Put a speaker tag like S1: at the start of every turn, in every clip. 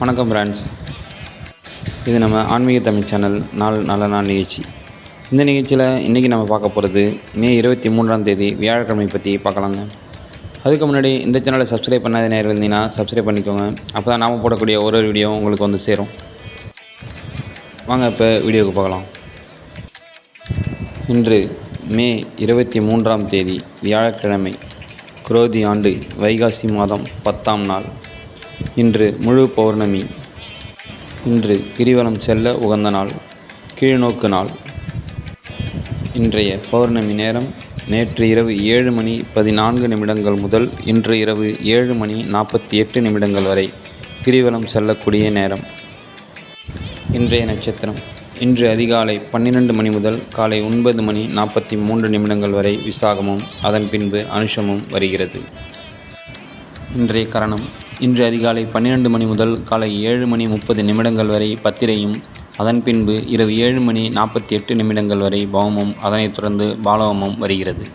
S1: வணக்கம் பிரான்ஸ் இது நம்ம ஆன்மீக தமிழ் சேனல் நாள் நல்ல நாள் நிகழ்ச்சி. இந்த நிகழ்ச்சியில் இன்றைக்கி நம்ம பார்க்க போகிறது மே இருபத்தி மூன்றாம் தேதி வியாழக்கிழமை பற்றி பார்க்கலாங்க. அதுக்கு முன்னாடி இந்த சேனலை சப்ஸ்கிரைப் பண்ணாத நேரம் இருந்தீங்கன்னா சப்ஸ்கிரைப் பண்ணிக்கோங்க. அப்போ தான் நாம் போடக்கூடிய ஒரு ஒரு வீடியோ உங்களுக்கு வந்து சேரும். வாங்க இப்போ வீடியோவுக்கு பார்க்கலாம் இன்று மே இருபத்தி மூன்றாம் தேதி வியாழக்கிழமை குரோதி ஆண்டு வைகாசி மாதம் பத்தாம் நாள். இன்று முழு பௌர்ணமி. இன்று கிரிவலம் செல்ல உகந்த நாள் கீழ்நோக்கு நாள். இன்றைய பௌர்ணமி நேரம் நேற்று இரவு ஏழு மணி பதினான்கு நிமிடங்கள் முதல் இன்று இரவு ஏழு மணி நாற்பத்தி எட்டு நிமிடங்கள் வரை கிரிவலம் செல்லக்கூடிய நேரம். இன்றைய நட்சத்திரம். இன்று அதிகாலை பன்னிரண்டு மணி முதல் காலை ஒன்பது மணி நாற்பத்தி மூன்று நிமிடங்கள் வரை விசாகமும் அதன் பின்பு அனுஷமும் வருகிறது. இன்றைய கரணம். இன்று அதிகாலை பன்னிரண்டு மணி முதல் காலை ஏழு மணி முப்பது நிமிடங்கள் வரை பத்திரையும் அதன் பின்பு இரவு ஏழு மணி நாற்பத்தி எட்டு நிமிடங்கள் வரை பவமும் அதனைத் தொடர்ந்து பாலவமும் வருகிறது.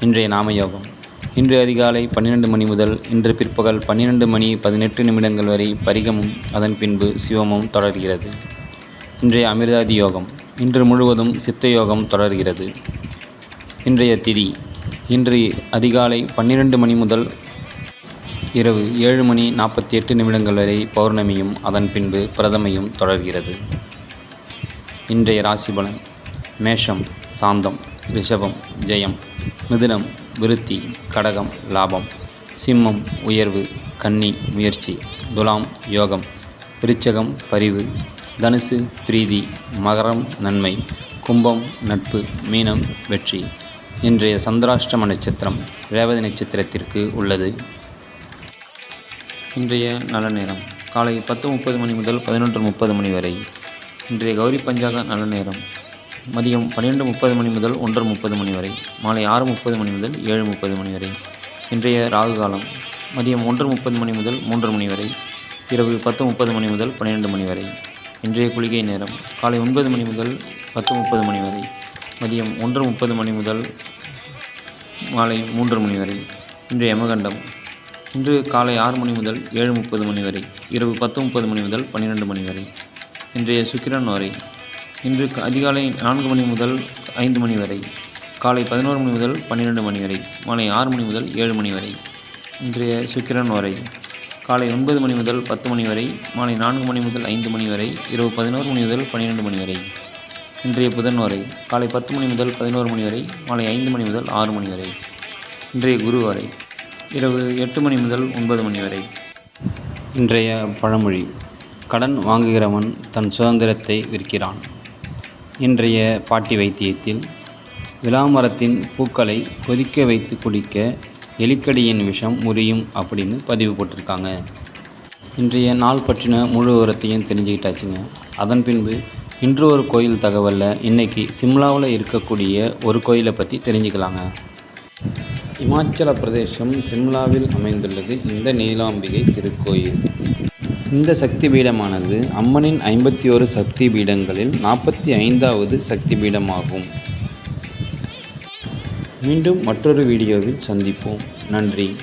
S1: இன்றைய நாமயோகம். இன்று அதிகாலை பன்னிரண்டு மணி முதல் இன்று பிற்பகல் பன்னிரண்டு மணி பதினெட்டு நிமிடங்கள் வரை பரிகமும் அதன் பின்பு சிவமும் தொடர்கிறது. இன்றைய அமிர்தாதி யோகம் இன்று முழுவதும் சித்த யோகம் தொடர்கிறது. இன்றைய திதி இன்று அதிகாலை பன்னிரண்டு மணி முதல் இரவு ஏழு மணி நாற்பத்தி எட்டு நிமிடங்கள் வரை பௌர்ணமியும் அதன் பின்பு பிரதமையும் தொடர்கிறது. இன்றைய ராசிபலன் மேஷம் சாந்தம் ரிஷபம் ஜெயம் மிதுனம் விருத்தி கடகம் லாபம் சிம்மம் உயர்வு கன்னி முயற்சி துலாம் யோகம் விருச்சகம் பரிவு தனுசு பிரீதி மகரம் நன்மை கும்பம் நட்பு மீனம் வெற்றி. இன்றைய சந்திராஷ்டம நட்சத்திரம் ரேவதி நட்சத்திரத்திற்கு உள்ளது. இன்றைய நல்ல நேரம் காலை பத்து முப்பது மணி முதல் பதினொன்று முப்பது மணி வரை. இன்றைய கௌரி பஞ்சாக நல்ல நேரம் மதியம் பன்னிரெண்டு முப்பது மணி முதல் ஒன்று முப்பது மணி வரை மாலை ஆறு முப்பது மணி முதல் ஏழு முப்பது மணி வரை இன்றைய ராகு காலம் மதியம் ஒன்று முப்பது மணி முதல் மூன்று மணி வரை இரவு பத்து முப்பது மணி முதல் பன்னிரெண்டு மணி வரை இன்றைய குளிகை நேரம் காலை ஒன்பது மணி முதல் பத்து முப்பது மணி வரை மதியம் ஒன்று முப்பது மணி முதல் மாலை மூன்று மணி வரை இன்றைய யமகண்டம் இன்று காலை ஆறு மணி முதல் ஏழு முப்பது மணி வரை இரவு பத்து முப்பது மணி முதல் பன்னிரெண்டு மணி வரை இன்றைய சுக்கிரன் வரை இன்று க- அதிகாலை நான்கு மணி முதல் ஐந்து மணி வரை காலை பதினோரு மணி முதல் பன்னிரெண்டு மணி வரை மாலை ஆறு மணி முதல் ஏழு மணி வரை இன்றைய சுக்கிரன் வரை காலை ஒன்பது மணி முதல் பத்து மணி வரை மாலை நான்கு மணி முதல் ஐந்து மணி வரை இரவு பதினோரு மணி முதல் பன்னிரெண்டு மணி வரை இன்றைய புதன் வரை காலை பத்து மணி முதல் பதினோரு மணி வரை மாலை ஐந்து மணி முதல் ஆறு மணி வரை இன்றைய குரு வரை இரவு எட்டு மணி முதல் ஒன்பது மணி வரை. இன்றைய பழமொழி கடன் வாங்குகிறவன் தன் சுதந்திரத்தை விற்கிறான். இன்றைய பாட்டி வைத்தியத்தில் விளாமரத்தின் பூக்களை கொதிக்க வைத்து குடிக்க எலிக்கடியின் விஷம் முறியும் அப்படின்னு பதிவு போட்டிருக்காங்க. இன்றைய நாள் பற்றின முழு விவரத்தையும் தெரிஞ்சுக்கிட்டாச்சுங்க. அதன் பின்பு இன்று ஒரு கோயில் தகவலில் இன்னைக்கு சிம்லாவில் இருக்கக்கூடிய ஒரு கோயிலை பற்றி தெரிஞ்சுக்கலாங்க. இமாச்சல பிரதேசம் சிம்லாவில் அமைந்துள்ளது இந்த நீலாம்பிகை திருக்கோயில். இந்த சக்தி பீடமானது அம்மனின் ஐம்பத்தி ஒரு சக்தி பீடங்களில் நாற்பத்தி ஐந்தாவது சக்தி பீடமாகும் மீண்டும் மற்றொரு வீடியோவில் சந்திப்போம். நன்றி.